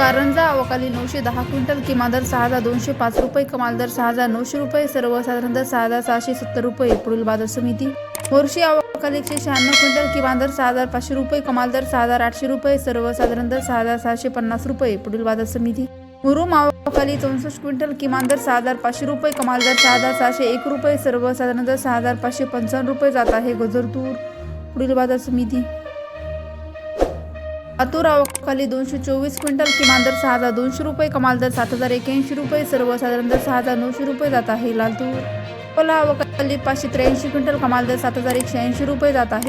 कारंजा अवकाली नऊशे दहा क्विंटल किमान दर सहा हजार दोनशे पाच रुपये कमाल दर सहा हजार नऊशे रुपये सर्वसाधारण दर सहा हजार सहाशे सत्तर रुपये पुढील बाजार समिती. मोर्शी अवकाली एकशे शहाण्णव क्विंटल किमान दर सहा हजार पाचशे रुपये कमाल दर सहा हजार आठशे रुपये सर्वसाधारण दर सहा हजार सहाशे पन्नास रुपये पुढील बाजार समिती. मुरुम अवकाली चौसष्ट क्विंटल किमान दर सहा हजार पाचशे रुपये कमाल दर सहा हजार सहाशे एक रुपये सर्वसाधारण दर सहा हजार पाचशे पंचावन्न रुपये जात आहे गजर तूर पुढील बाजार समिती. लातूर दोनशे चोवीस क्विंटल किमान दर सहा हजार दोनशे रुपये कमाल दर सात हजार एक्याऐंशी रुपये सर्वसाधारण दर सहा हजार नऊशे रुपये जात आहे. लातूर अकोला अवकाली पाचशे त्र्याऐंशी क्विंटल कमाल दर सात हजार एकशे ऐंशी रुपये जात आहे.